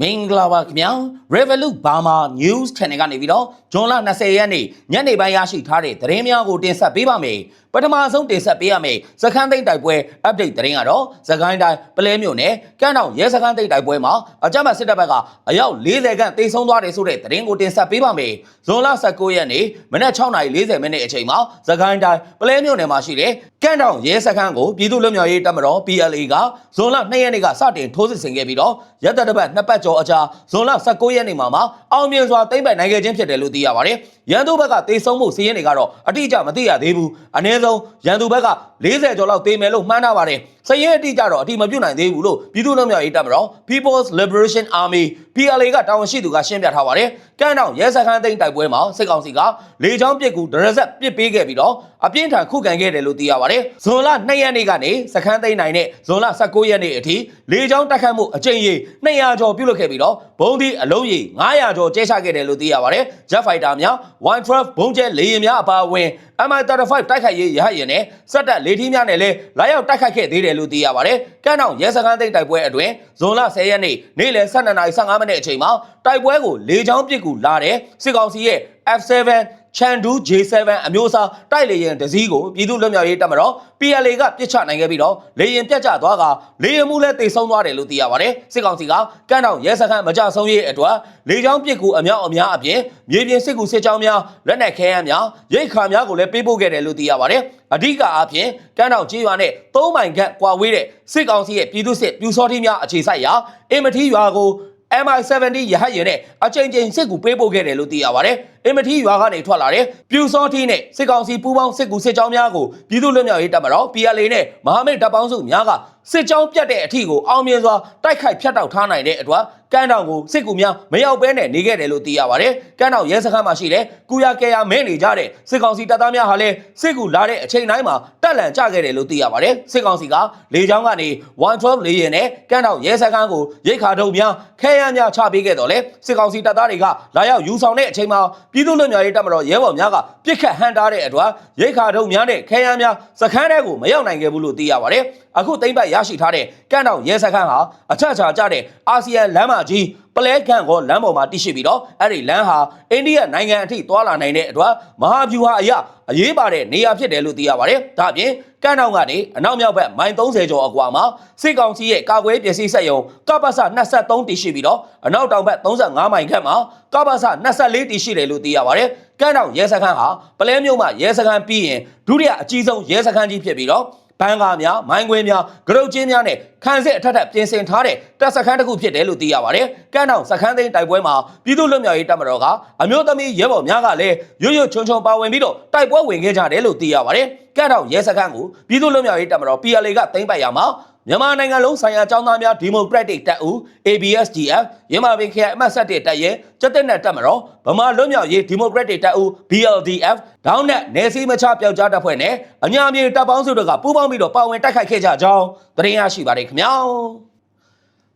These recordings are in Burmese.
မင်္ဂလာပါခင်ဗျာ Revolut Burma News Channel ကနေပြီးတော့ဇွန်လ20ရက်နေ့ညနေပိုင်းရရှိထားတဲ့သတင်းများကိုတင်ဆက်ပေးပါမယ်ပထမဆုံးတင်ဆက်ပေးရမယ့်စခန်းသိမ်းတိုက်ပွဲ update သတင်းကတော့စကိုင်းတိုင်းပလဲမြို့နယ်ကမ်းတောင်ရဲစခန်းသိမ်းတိုက်ပွဲမှာအကြမ်းဖက်စစ်တပ်ဘက်ကအယောက်40ခန့်တေဆုံးသွားတယ်ဆိုတဲ့သတင်းကိုတင်ဆက်ပေးပါမယ်ဇွန်လ19ရက်နေ့မနက်6:40မိနစ်အချိန်မှာစကိုင်းတိုင်းပလဲမြို့နယ်မှာရှိတဲ့ကမ်းတောင်ရဲစခန်းကိုပြည်သူ့လွတ်မြောက်ရေးတပ်မတော် PLA ကဇွန်လ2ရက်နေ့ကစတင်ထိုးစစ်ဆင်ခဲ့ပြီးတော့ရက်သက်တစ်ပတ်နှစ်ပတ်ကျော်အကြာဇွန်လ19ရက်နေ့မှာမှအောင်မြင်စွာသိမ်းပိုက်နိုင်ခဲ့ခြင်းဖြစ်တယ်လို့သိရပါတယ်။ရန်သူဘက်ကတေဆုံးမှုစီးရင်တွေကတော့အတိအကျမသိရသေးဘူး။အနည်းဆုံးရန်သူဘက်က40ကျော်လောက်တေမယ်လို့မှန်းထားပါတယ်။စရင်အတိအကျတော့အတိမပြုတ်နိုင်သေးဘူးလို့ပြည်သူ့လွတ်မြောက်ရေးတပ်မတော် People's Liberation Army PLA ကတာဝန်ရှိသူကရှင်းပြထားပါတယ်။ကမ်းတောင်ရဲစခန်းသိမ်းတိုက်ပွဲမှာစစ်ကောင်စီကလေကြောင်းပစ်ကူဒရဇက်ပစ်ပေးခဲ့ပြီးတော့ အပြင်းထန်ခုခံခဲ့တယ်လို့သိရပါတယ်။ဇွန်လ2ရက်နေ့ကနေစခန်းသိမ်းနိုင်တဲ့ဇွန်လ19ရက်နေ့အထိလေကြောင်းတိုက်ခတ်မှုအကြိမ်ရေ200ကျော်ပြုလုပ်ခဲ့ပြီးတော့ဘုံဒီအလုံးရေ900ကျော်ကျဲချခဲ့တယ်လို့သိရပါတယ်။ Jet Fighter များ Y12 ဘုံကျဲလေယာဉ်များအပါအဝင် MI35 တိုက်ခိုက်ရေးရဟတ်ယာဉ်နဲ့စက်တပ်လေထီးများနဲ့လည်းလာရောက်တိုက်ခိုက်ခဲ့သေးတယ်လို့သိရပါတယ်။ကမ်းတောင်ရဲစခန်းသိမ်းတိုက်ပွဲအတွင်းဇွန်လ10ရက်နေ့နေ့လယ်12:15မိနစ်အချိန်မှာတိုက်ပွဲကိုလေကြောင်းပစ်ကူလာတဲ့စစ်ကောင်စီရဲ့ F7 ချန်ဒူး J7 အမျိုးအစားတိုက်လေယာဉ်တစ်စီးကိုပြည်သူ့လွတ်မြောက်ရေးတပ်မတော် PLA ကပြစ်ချနိုင်ခဲ့ပြီးတော့လေယာဉ်ပြတ်ကျသွားကလေယာဉ်မှုလည်းတိတ်ဆုံးသွားတယ်လို့သိရပါတယ်စစ်ကောင်စီကကမ်းတောင်ရဲစခန်းမကြဆုံးရေးအတွက်လေကြောင်းပစ်ကူအမြောက်အများအပြင်မြေပြင်စစ်ကူစစ်ကြောင်းများလက်နက်ခဲယမ်းများရိတ်ခါများကိုလည်းပေးပို့ခဲ့တယ်လို့သိရပါတယ်အဓိကအားဖြင့်ကမ်းတောင်ကြေးရွာနဲ့၃မိုင်ခန့်ကွာဝေးတဲ့စစ်ကောင်စီရဲ့ပြည်သူစစ်ပြူစောတိများအခြေစိုက်ရာအင်မထီရွာကို MI70 ရဟတ်ယာဉ်နဲ့အချိန်ချင်းစစ်ကူပေးပို့ခဲ့တယ်လို့သိရပါတယ်။ အင်မထီရွာကနေထွက်လာတဲ့ပြူစောထီနဲ့စစ်ကောင်စီပူးပေါင်းစစ်ကူစစ်ကြောင်းများကိုပြည်သူ့လွတ်မြောက်ရေးတပ်မတော် PLA နဲ့မဟာမိတ်တပ်ပေါင်းစုများကစစ်ကြောင်းပြတ်တဲ့အထီကိုအောင်မြင်စွာတိုက်ခိုက်ဖျက်တောက်ထားနိုင်တဲ့အတွက်ကမ်းတောင်ကိုစစ်ကူများမရောက်ဘဲနဲ့နေခဲ့တယ်လို့သိရပါတယ်။ကမ်းတောင်ရဲစခန်းမှာရှိတဲ့ကုရကဲရမဲနေကြတဲ့စစ်ကောင်စီတပ်သားများဟာလည်းစစ်ကူလာတဲ့အချိန်တိုင်းမှာတက်လန်ကြခဲ့တယ်လို့သိရပါတယ်။စစ်ကောင်စီကလေကြောင်းကနေ112လေယာဉ်နဲ့ကမ်းတောင်ရဲစခန်းကိုရိတ်ခါထုံများခဲယမ်းများချပေးခဲ့တော့လေစစ်ကောင်စီတပ်သားတွေကလာရောက်ယူဆောင်တဲ့အချိန်မှာပြည်သူ့လွတ်မြောက်ရေးတပ်မတော်ရဲဘော်များကပြစ်ခတ်ဟန်တားတဲ့အတွက်ရိတ်ခါထုံများနဲ့ခဲယမ်းများစခန်းထဲကိုမရောက်နိုင်ခဲ့ဘူးလို့သိရပါတယ်။အခုသိမ့်ပတ်ရရှိထားတဲ့ကမ်းတောင်ရဲစခန်းဟာအထက်ချာကျတဲ့အာဆီယံလမ်းမကြီး ပလဲကန်ကိုလမ်းပေါ်မှာတည်ရှိပြီးတော့အဲ့ဒီလမ်းဟာအိန္ဒိယနိုင်ငံအထိသွားလာနိုင်တဲ့အတွက်မဟာဗျူဟာအရအရေးပါတဲ့နေရာဖြစ်တယ်လို့သိရပါတယ်။ဒါ့အပြင်ကမ်းတောင်ကနေအနောက်မြောက်ဘက်မိုင်30ကျော်အကွာမှာစစ်ကောင်စီရဲ့ကာကွယ်ပစ္စည်းစက်ရုံကပ္ပစ23တည်ရှိပြီးတော့အနောက်တောင်ဘက်35မိုင်ခန့်မှာကပ္ပစ24တည်ရှိတယ်လို့သိရပါတယ်။ကမ်းတောင်ရဲစခန်းဟာပလဲမြို့မှာရဲစခန်းပြီးရင်ဒုတိယအကြီးဆုံးရဲစခန်းကြီးဖြစ်ပြီးတော့ ဘန်ကာများမိုင်းခွင်းများဂရုတ်ချင်းများနဲ့ခန်းစစ်အထက်ထပ်ပြင်ဆင်ထားတဲ့တပ်စခန်းတစ်ခုဖြစ်တယ်လို့သိရပါတယ်။ကမ်းတောင်စခန်းသိမ်းတိုက်ပွဲမှာပြည်သူ့လွတ်မြောက်ရေးတပ်မတော်ကအမျိုးသမီးရဲဘော်များကလည်းရွရွချွန်ချွန်ပါဝင်ပြီးတော့တိုက်ပွဲဝင်ခဲ့ကြတယ်လို့သိရပါတယ်။ကမ်းတောင်ရဲစခန်းကိုပြည်သူ့လွတ်မြောက်ရေးတပ်မတော် PLA ကသိမ်းပိုက်ရမှာ မြန်မာနိုင်ငံလုံးဆိုင်ရာចောင်းသားများဒီမိုကရက်တစ်တပ်ဦး ABSDF မြန်မာပြည်ခရိုင်အမှတ်7တပ်ရဲစက်တက်နဲ့တပ်မတော်ဗမာလွတ်မြောက်ရေးဒီမိုကရက်တစ်တပ်ဦး BLDF ဒေါင်းနဲ့နေစီမချပျောက်ကြားတပ်ဖွဲ့နဲ့အညာမြေတပ်ပေါင်းစုတို့ကပူးပေါင်းပြီးတော့ပါဝင်တိုက်ခိုက်ခဲ့ကြကြောင်းသတင်းရရှိပါတယ်ခင်ဗျာ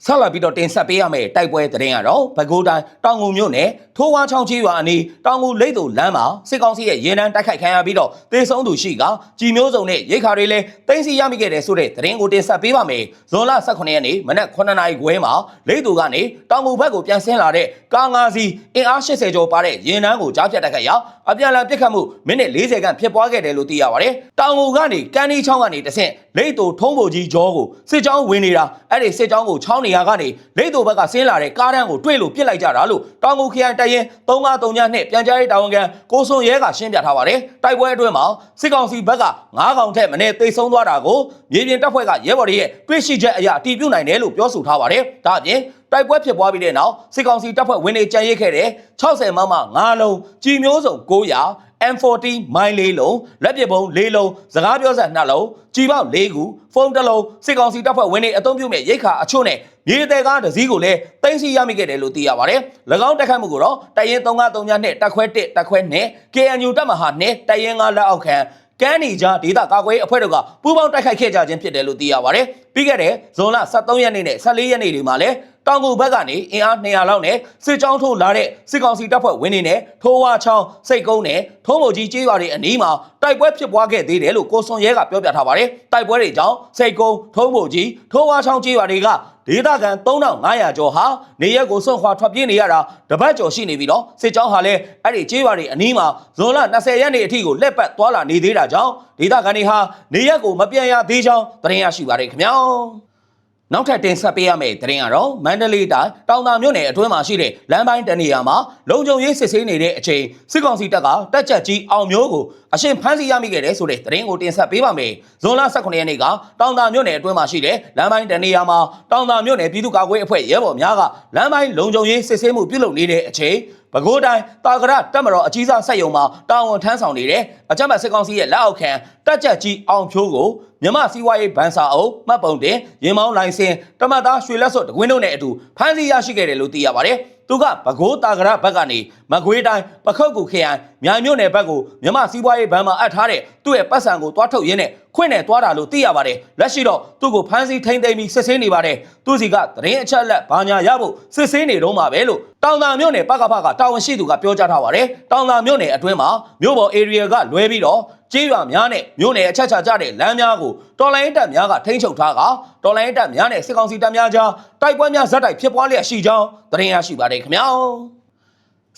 ဆက်လက်ပြီးတော့တင်ဆက်ပေးရမယ့်တိုက်ပွဲသတင်းကတော့ပဲခူးတိုင်းတောင်ငူမြို့နယ်ထိုးဝါချောင်းကြီးရွာအနီးတောင်ငူလိတ်တူလမ်းမှာစစ်ကောင်စီရဲ့ရေနံတိုက်ခိုက်ခံရပြီးတော့တေဆုံးသူရှိကကြည်မျိုးစုံနဲ့ရိတ်ခါတွေလည်းတင်းစီရမိခဲ့တယ်ဆိုတဲ့သတင်းကိုတင်ဆက်ပေးပါမယ်။ဇွန်လ18ရက်နေ့မနက်9နာရီခွဲမှာလိတ်တူကနေတောင်ငူဘက်ကိုပြန်ဆင်းလာတဲ့ကား၅စီးအင်အား80ကျော်ပါတဲ့ရေနံကိုကြားဖြတ်တိုက်ခိုက်ရာအပြန်အလှန်ပစ်ခတ်မှုမိနစ်40ခန့်ဖြစ်ပွားခဲ့တယ်လို့သိရပါတယ်။တောင်ငူကနေကန်းဒီချောင်းကနေတဆင့် လိတ်တူထုံးဖို့ကြီးကျော်ကိုစစ်ကြောင်းဝင်နေတာအဲ့ဒီစစ်ကြောင်းကိုချောင်းနေရာကနေလိတ်တူဘက်ကဆင်းလာတဲ့ကားတန်းကိုတွေ့လို့ပစ်လိုက်ကြတာလို့တောင်ငူခရိုင်တရင်353ညနဲ့ပြန်ကြားရေးတာဝန်ခံကိုစွန်ရဲကရှင်းပြထားပါတယ်။တိုက်ပွဲအတွင်းမှာစစ်ကောင်စီဘက်က9កောင်ထက်မနည်းသိမ်းဆုံးသွားတာကိုမြေပြင်တပ်ဖွဲ့ကရဲဘော်တွေရဲ့တွေ့ရှိချက်အရအတည်ပြုနိုင်တယ်လို့ပြောဆိုထားပါတယ်။ဒါအပြင်တိုက်ပွဲဖြစ်ပွားပြီးတဲ့နောက်စစ်ကောင်စီတပ်ဖွဲ့ဝင်တွေကြံရိတ်ခဲ့တဲ့60မမ9လုံးကြီးမျိုးစုံ900 M40 မိုင်း၄လုံးလက်ပစ်ဗုံး၄လုံးစကားပြောဆက်2လုံးကြီးပေါက်၄ခုဖုန်းတစ်လုံးစစ်ကောင်စီတပ်ဖွဲ့ဝင်တွေအုံပြုမဲ့ရိတ်ခါအချို့နဲ့မြေတဲကားတစ်စီးကိုလည်းတင်စီရမိခဲ့တယ်လို့သိရပါတယ်။၎င်းတက်ခတ်မှုကိုတော့တရင်393ညနဲ့တက်ခွဲ1တက်ခွဲ2 KNU တပ်မဟာနဲ့တရင်9လက်အောက်ခံကန်းနီကြားဒေသကာကွယ်အဖွဲ့တို့ကပူးပေါင်းတိုက်ခိုက်ခဲ့ကြခြင်းဖြစ်တယ်လို့သိရပါတယ်။ ပြီးခဲ့တဲ့ဇွန်လ23ရက်နေ့နဲ့14ရက်နေ့တွေမှာလည်းတောင်ကူဘက်ကနေအင်အား200လောက်နဲ့စစ်ကြောင်းထိုးလာတဲ့စစ်ကောင်စီတပ်ဖွဲ့ဝင်တွေနဲ့ထိုးဝါချောင်းစိတ်ကုန်းနဲ့ထုံးမကြီးကျေးရွာတွေအနီးမှာတိုက်ပွဲဖြစ်ပွားခဲ့သေးတယ်လို့ကိုစွန်ရဲကပြောပြထားပါတယ်တိုက်ပွဲတွေကြောင့်စိတ်ကုန်းထုံးမကြီးထိုးဝါချောင်းကျေးရွာတွေကဒေသခံ3500ကျော်ဟာနေရက်ကိုစွန့်ခွာထွက်ပြေးနေရတာတပတ်ကျော်ရှိနေပြီတော့စစ်ကြောင်းဟာလည်းအဲ့ဒီကျေးရွာတွေအနီးမှာဇွန်လ20ရက်နေ့အထိကိုလက်ပတ်သွားလာနေသေးတာကြောင့်ဒေသခံတွေဟာနေရက်ကိုမပြန်ရသေးကြောင်းသတင်းရရှိပါတယ်ခင်ဗျာနောက်ထပ်တင်ဆက်ပေးရမယ့်သတင်းကတော့မန္တလေးတိုင်းတောင်သာမြို့နယ်အတွင်းမှာရှိတဲ့လမ်းပိုင်းတနေရာမှာလုံခြုံရေးစစ်ဆေးနေတဲ့အချိန်စစ်ကောင်စီတပ်ကတက်ချက်ကြီးအောင်မျိုးကို အရှင်ဖမ်းဆီးရမိခဲ့တဲ့ဆိုတဲ့သတင်းကိုတင်ဆက်ပေးပါမယ်။ဇွန်လ18ရက်နေ့ကတောင်သာမြို့နယ်အတွင်းမှာရှိတဲ့လမ်းပိုင်းတနေရာမှာတောင်သာမြို့နယ်ပြည်သူ့ကာကွယ်အဖွဲ့ရဲဘော်များကလမ်းပိုင်းလုံခြုံရေးစစ်ဆေးမှုပြုလုပ်နေတဲ့အချိန်ပဲခူးတိုင်းတာကရတက်မတော်အကြီးစားဆက်ယုံမှာတာဝန်ထမ်းဆောင်နေတဲ့အကြမ်းဖက်စစ်ကောင်စီရဲ့လက်အောက်ခံတက်ချက်ကြီးအောင်ဖြိုးကိုမြမစီးပွားရေးဗန်စာအုပ်မှတ်ပုံတင်ရင်မောင်းလိုင်စင်တမတ်သားရွှေလက်စွပ်တကွင်းတို့နဲ့အတူဖမ်းဆီးရရှိခဲ့တယ်လို့သိရပါတယ်။ သူကပဲခူးတာကရဘက်ကနေမကွေးတိုင်းပခုတ်ကူခရိုင်မြိုင်မြို့နယ်ဘက်ကိုမြမစီးပွားရေးဗန်မှာအပ်ထားတဲ့သူ့ရဲ့ပတ်စံကိုတွားထုတ်ရင်းနဲ့ခွင့်နဲ့တွားတာလို့သိရပါတယ်။လက်ရှိတော့သူ့ကိုဖမ်းဆီးထိန်းသိမ်းပြီးစစ်ဆေးနေပါတယ်။သူစီကသတင်းအချက်အလက်ဘာညာရဖို့စစ်ဆေးနေတော့မှာပဲလို့တောင်သာမြို့နယ်ပကဖကတာဝန်ရှိသူကပြောကြားထားပါတယ်။တောင်သာမြို့နယ်အတွင်းမှာမြို့ပေါ် area ကလွဲပြီးတော့ ကျေးရွာများနဲ့မြို့နယ်အချက်ချာကြတဲ့လမ်းများကိုတော်လိုင်းတပ်များကထိန်းချုပ်ထားကတော်လိုင်းတပ်များနဲ့စစ်ကောင်စီတပ်များကြားတိုက်ပွဲများဇက်တိုက်ဖြစ်ပွားလျက်ရှိကြောင်းသတင်းရရှိပါတယ်ခင်ဗျာ။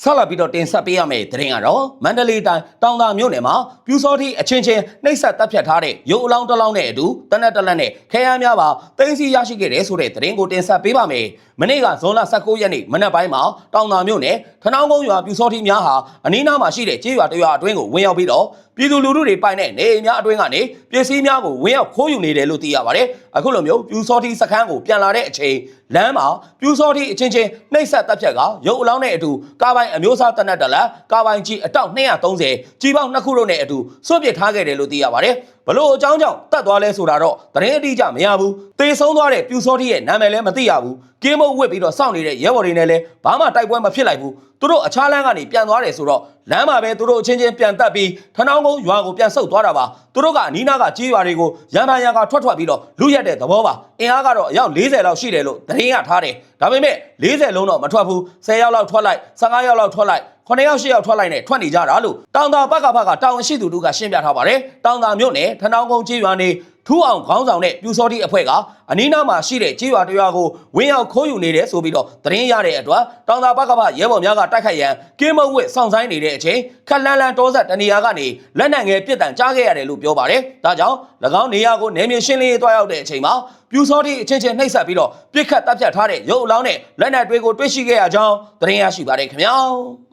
ဆက်လက်ပြီးတော့တင်ဆက်ပေးရမယ့်သတင်းကတော့မန္တလေးတိုင်းတောင်သာမြို့နယ်မှာပြူစောတိအချင်းချင်းနှိပ်စက်တပ်ဖြတ်ထားတဲ့ရုပ်အလောင်းတစ်လောင်းနဲ့အတူတနက်တလက်နဲ့ခဲယမ်းများပါတင်းစီရရှိခဲ့တဲ့ဆိုတဲ့သတင်းကိုတင်ဆက်ပေးပါမယ်။မနေ့ကဇွန်လ19ရက်နေ့မနက်ပိုင်းမှာတောင်သာမြို့နယ်ထနောင်းကုန်းရွာပြူစောတိများဟာအနီးနားမှာရှိတဲ့ကျေးရွာတစ်ရွာအတွင်းကိုဝင်ရောက်ပြီးတော့ ပြည်သူလူထုတွေပိုင်တဲ့နေအိမ်များအတွင်းကနေပစ္စည်းများကိုဝင်ရောက်ခိုးယူနေတယ်လို့သိရပါတယ်။အခုလိုမျိုးပြူစောတိစခန်းကိုပြန်လာတဲ့အချိန်လမ်းမှာပြူစောတိအချင်းချင်းနှိပ်စက်တပ်ဖြတ်ကရုပ်အလောင်းနဲ့အတူကားပိုင်အမျိုးအစားတနက်တလက်ကားပိုင်ကြီးအတောက်230ကြီးပေါင်းနှစ်ခုတို့နဲ့အတူစွန့်ပစ်ထားခဲ့တယ်လို့သိရပါတယ်။ ဘလို့အကြောင်းကြောင့်တတ်သွားလဲဆိုတာတော့သတင်းအတိအကျမရဘူး။တေဆုံးသွားတဲ့ပြူစောတိရဲ့နာမည်လည်းမသိရဘူး။ကင်းမုတ်ဝစ်ပြီးတော့စောင့်နေတဲ့ရဲဘော်တွေနဲ့လည်းဘာမှတိုက်ပွဲမဖြစ်လိုက်ဘူး။သူတို့အခြားလမ်းကနေပြန်သွားတယ်ဆိုတော့လမ်းမှာပဲသူတို့အချင်းချင်းပြန်တက်ပြီးထနောင်းကုန်းရွာကိုပြန်ဆုတ်သွားတာပါသူတို့ကအနီးနားကကြေးရွာတွေကိုရန်ပါရန်ကထွက်ထွက်ပြီးတော့လူရက်တဲ့သဘောပါအင်အားကတော့အယောက်40လောက်ရှိတယ်လို့သတင်းရထားတယ်ဒါပေမဲ့40လုံးတော့မထွက်ဘူး10ယောက်လောက်ထွက်လိုက်15ယောက်လောက်ထွက်လိုက် 9ယောက်10ယောက်ထွက်လိုက်နဲ့ထွက်နေကြတာလို့တောင်တာဘက်ကဘက်ကတာဝန်ရှိသူတို့ကရှင်းပြထားပါတယ်တောင်တာမြို့နယ်ထနောင်းကုန်းကြေးရွာနေထူးအောင်ခေါင်းဆောင်တဲ့ပြူစောတိအဖွဲ့ကအနီးနားမှာရှိတဲ့ကြေးရွာတရွာကိုဝင်းရောက်ခိုးယူနေတယ်ဆိုပြီးတော့သတင်းရတဲ့အတွက်တောင်သာဘက်ကဘရဲဘော်များကတိုက်ခိုက်ရန်ကင်းမဝစ်စောင့်ဆိုင်နေတဲ့အချိန်ခက်လန်းလန်းတောဆက်တနေရာကနေလက်နက်ငယ်ပစ်တံကြားခဲ့ရတယ်လို့ပြောပါတယ်။ဒါကြောင့်၎င်းနေရာကိုနယ်မြေရှင်းလင်းရေးတွားရောက်တဲ့အချိန်မှာပြူစောတိအချင်းချင်းနှိပ်စက်ပြီးတော့ပြစ်ခတ်တပ်ဖြတ်ထားတဲ့ရုပ်အလောင်းနဲ့လက်နက်တွေကိုတွေ့ရှိခဲ့ရကြောင်းသတင်းရရှိပါတယ်ခင်ဗျာ။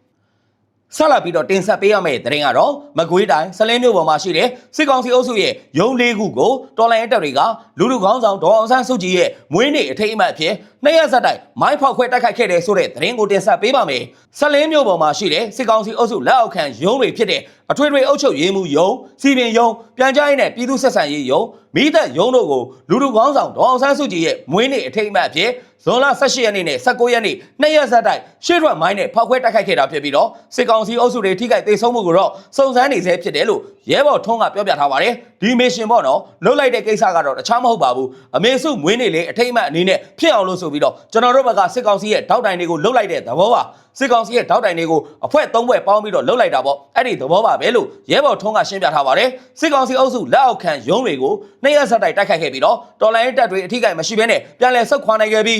ဆက်လက်ပြီးတော့တင်ဆက်ပေးရမယ့်သတင်းကတော့မကွေးတိုင်းစလင်းမြို့ပေါ်မှာရှိတဲ့စစ်ကောင်စီအုပ်စုရဲ့ရုံးလေးခုကိုတော်လိုင်းတပ်တွေကလူလူကောင်းဆောင်ဒေါ်အောင်ဆန်းစုကြည်ရဲ့မွေးနေ့အထိမ်းအမှတ်အဖြစ်နှစ်ရက်ဆက်တိုက်မိုင်းဖောက်ခွဲတိုက်ခိုက်ခဲ့တဲ့ဆိုတဲ့သတင်းကိုတင်ဆက်ပေးပါမယ်။စလင်းမြို့ပေါ်မှာရှိတဲ့စစ်ကောင်စီအုပ်စုလက်အောက်ခံရုံးတွေဖြစ်တဲ့အထွေထွေအုပ်ချုပ်ရေးမှူးရုံးစီပင်ရုံးပြန်ကြားရေးနဲ့ပြည်သူ့ဆက်ဆံရေးရုံးမိသက်ရုံးတို့ကိုလူလူကောင်းဆောင်ဒေါ်အောင်ဆန်းစုကြည်ရဲ့မွေးနေ့အထိမ်းအမှတ်အဖြစ် ဇွန်လ18ရက်နေ့နဲ့19ရက်နေ့နှစ်ရက်ဆက်တိုက်ရှေ့ထွက်မိုင်းနဲ့ဖောက်ခွဲတိုက်ခိုက်ခဲ့တာဖြစ်ပြီးတော့စစ်ကောင်စီအုပ်စုတွေထိခိုက်ဒေဆုံးမှုကိုတော့စုံစမ်းနေဆဲဖြစ်တယ်လို့ရဲဘော်ထွန်းကပြောပြထားပါတယ်ဒီမစ်ရှင်ပေါ့နော်လှုပ်လိုက်တဲ့ကိစ္စကတော့တခြားမဟုတ်ပါဘူးအမေစုမွေးနေ့လေအထိတ်အမှတ်အနေနဲ့ဖြစ်အောင်လို့ဆိုပြီးတော့ကျွန်တော်တို့ဘက်ကစစ်ကောင်စီရဲ့ထောက်တိုင်တွေကိုလှုပ်လိုက်တဲ့သဘောပါစစ်ကောင်စီရဲ့ထောက်တိုင်တွေကိုအဖွဲ့၃ဖွဲ့ပေါင်းပြီးတော့လှုပ်လိုက်တာပေါ့အဲ့ဒီသဘောပါပဲလို့ရဲဘော်ထွန်းကရှင်းပြထားပါတယ်စစ်ကောင်စီအုပ်စုလက်အောက်ခံရုံးတွေကိုနှစ်ရက်ဆက်တိုက်တိုက်ခိုက်ခဲ့ပြီးတော့တော်လိုင်းတပ်တွေအထိကိမရှိဘဲနဲ့ပြန်လည်ဆုတ်ခွာနိုင်ခဲ့ပြီး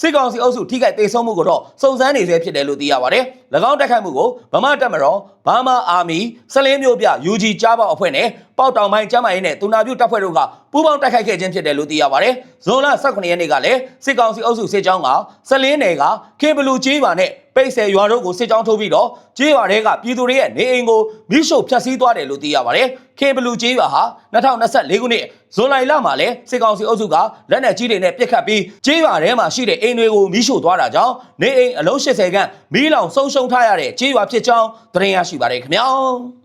စစ်ကောင်စီအုပ်စုထိခိုက်ဒေဆုံးမှုကိုတော့စုံစမ်းနေဆဲဖြစ်တယ်လို့သိရပါတယ်၎င်းတိုက်ခိုက်မှုကိုဗမာတပ်မတော်ဘာမာအာမီစလင်းမျိုးပြ UG ကြားပေါက်အဖွဲ့နဲ့ပေါက်တောင်ပိုင်းကျမ်းမာရေးနဲ့တူနာပြုတပ်ဖွဲ့တို့ကပူးပေါင်းတိုက်ခိုက်ခဲ့ခြင်းဖြစ်တယ်လို့သိရပါတယ်ဇွန်လ18ရက်နေ့ကလည်းစစ်ကောင်စီအုပ်စုစစ်ကြောင်းကစလင်းနယ်ကခေဘလူကြီးပါနဲ့ပိတ်ဆယ်ရွာတို့ကိုစစ်ကြောင်းထိုးပြီးတော့ကြေးရွာတွေကပြည်သူတွေရဲ့နေအိမ်ကိုမိရှို့ဖျက်ဆီးသွားတယ်လို့သိရပါတယ်။ခေဘလူကြေးရွာဟာ2024ခုနှစ်ဇွန်လလမှာလဲစစ်ကောင်စီအုပ်စုကလက်နက်ကြီးတွေနဲ့ပစ်ခတ်ပြီးကြေးရွာထဲမှာရှိတဲ့အိမ်တွေကိုမိရှို့သွားတာကြောင့်နေအိမ်အလုံး80ခန့်မီးလောင်ဆုံးရှုံးထားရတဲ့ကြေးရွာဖြစ်ကြောင်းသတင်းရရှိပါတယ်ခင်ဗျာ။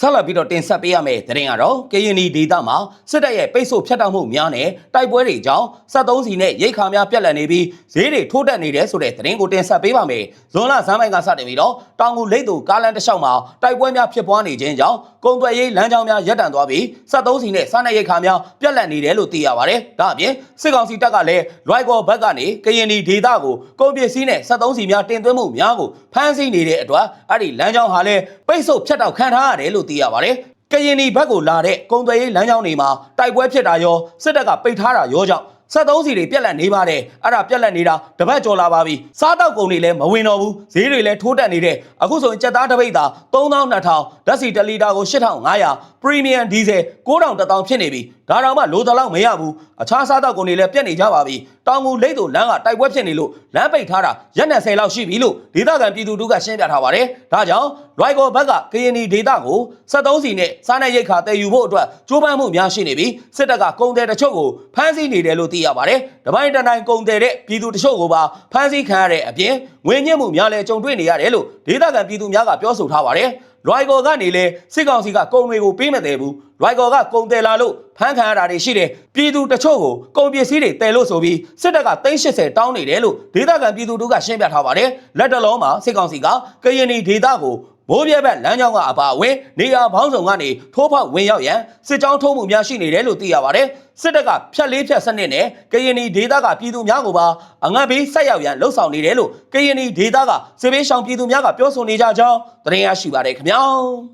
ဆက်လက်ပြီးတော့တင်ဆက်ပေးရမယ့်သတင်းကတော့ကရင်နီဒေသမှာစစ်တပ်ရဲ့ပိတ်ဆို့ဖျက်တောက်မှုများနဲ့တိုက်ပွဲတွေကြောင့်73စီနဲ့ရိတ်ခါများပြက်လက်နေပြီးဈေးတွေထိုးတက်နေတယ်ဆိုတဲ့သတင်းကိုတင်ဆက်ပေးပါမယ်။ဇွန်လဇမ်းပိုင်းကစတင်ပြီးတော့တောင်ကူလိတ်သူကားလန်တစ်လျှောက်မှာတိုက်ပွဲများဖြစ်ပွားနေခြင်းကြောင့် ကုန်သွယ်ရေးလမ်းကြောင်းများရပ်တန့်သွားပြီး73စီနဲ့စားနပ်ရိက္ခာများပြက်လက်နေတယ်လို့သိရပါတယ်။ဒါအပြင်စစ်ကောင်စီတပ်ကလည်း Rival ဘက်ကနေကရင်ဒီဒေသကိုကုန်ပစ္စည်းနဲ့73စီများတင်သွင်းမှုများကိုဖမ်းဆီးနေတဲ့အတွက်အဲ့ဒီလမ်းကြောင်းဟာလည်းပိတ်ဆို့ဖြတ်တောက်ခံထားရတယ်လို့သိရပါတယ်။ကရင်ဒီဘက်ကိုလာတဲ့ကုန်သွယ်ရေးလမ်းကြောင်းတွေမှာတိုက်ပွဲဖြစ်တာရောစစ်တပ်ကပိတ်ထားတာရောကြောင့် 73စီတွေပြက်လက်နေပါတယ်အဲ့ဒါပြက်လက်နေတာတပတ်ကျော်လာပါပြီစားတောက်ကုန်တွေလည်းမဝင်တော့ဘူးဈေးတွေလည်းထိုးတက်နေတဲ့အခုဆိုရင်ကြက်သားတစ်ပိတ်သာ3200ဓာတ်စီ1လီတာကို8500 premium diesel 9000ဖြစ်နေပြီဒါတောင်မှလိုတလောက်မရဘူးအခြားစားတောက်ကုန်တွေလည်းပြက်နေကြပါပြီတောင်ငူလိတ်တို့လမ်းကတိုက်ပွဲဖြစ်နေလို့လမ်းပိတ်ထားတာရက်နဲ့10လောက်ရှိပြီလို့ဒေသခံပြည်သူတို့ကရှင်းပြထားပါတယ်ဒါကြောင့် Rival ဘက်ကကရင်ဒီဒေသကို73စီနဲ့စားနပ်ရိက္ခာတည်ယူဖို့အတွက်ကြိုးပမ်းမှုများရှိနေပြီးစစ်တပ်ကကုန်တယ်တချို့ကိုဖမ်းဆီးနေတယ်လို့သိရပါတယ်။တပိုင်းတနိုင်ကုန်တယ်တဲ့ပြည်သူတချို့ကိုပါဖမ်းဆီးခံရတဲ့အပြင်ငွေညှစ်မှုများလည်းကြုံတွေ့နေရတယ်လို့ဒေသခံပြည်သူများကပြောဆိုထားပါတယ်။ Rival ကနေလေစစ်ကောင်စီကကုန်တွေကိုပေးမတယ်ဘူး။ Rival ကကုန်တယ်လာလို့ဖမ်းခံရတာတွေရှိတယ်။ပြည်သူတချို့ကိုကုန်ပစ္စည်းတွေတည်လို့ဆိုပြီးစစ်တပ်က380တောင်းနေတယ်လို့ဒေသခံပြည်သူတို့ကရှင်းပြထားပါတယ်။လက်တလုံးမှာစစ်ကောင်စီကကရင်ဒီဒေသကို မိုးပြဲဘက်လမ်းကြောင်းကအပါအဝင်နေရာပေါင်းစုံကနေထိုးဖောက်ဝင်ရောက်ရန်စစ်ကြောင်းထုံးမှုများရှိနေတယ်လို့သိရပါတယ်။စစ်တပ်ကဖြတ်လေးဖြတ်စနစ်နဲ့ကရင်နီဒေသကပြည်သူများကိုပါအငတ်ဘေးဆက်ရောက်ရန်လှုံ့ဆော်နေတယ်လို့ကရင်နီဒေသကစစ်ဘေးရှောင်ပြည်သူများကပြောဆိုနေကြကြောင်းသတင်းရရှိပါတယ်ခင်ဗျာ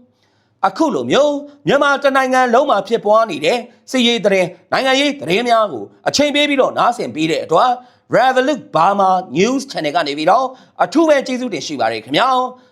။အခုလိုမျိုးမြန်မာတနိုင်ငံလုံးမှာဖြစ်ပွားနေတဲ့စစ်ရေးသတင်းနိုင်ငံရေးသတင်းများကိုအချိန်ပေးပြီးတော့နားဆင်ပေးတဲ့အတွက် Revolut Burma News Channel ကနေပြီးတော့အထူးပဲကျေးဇူးတင်ရှိပါတယ်ခင်ဗျာ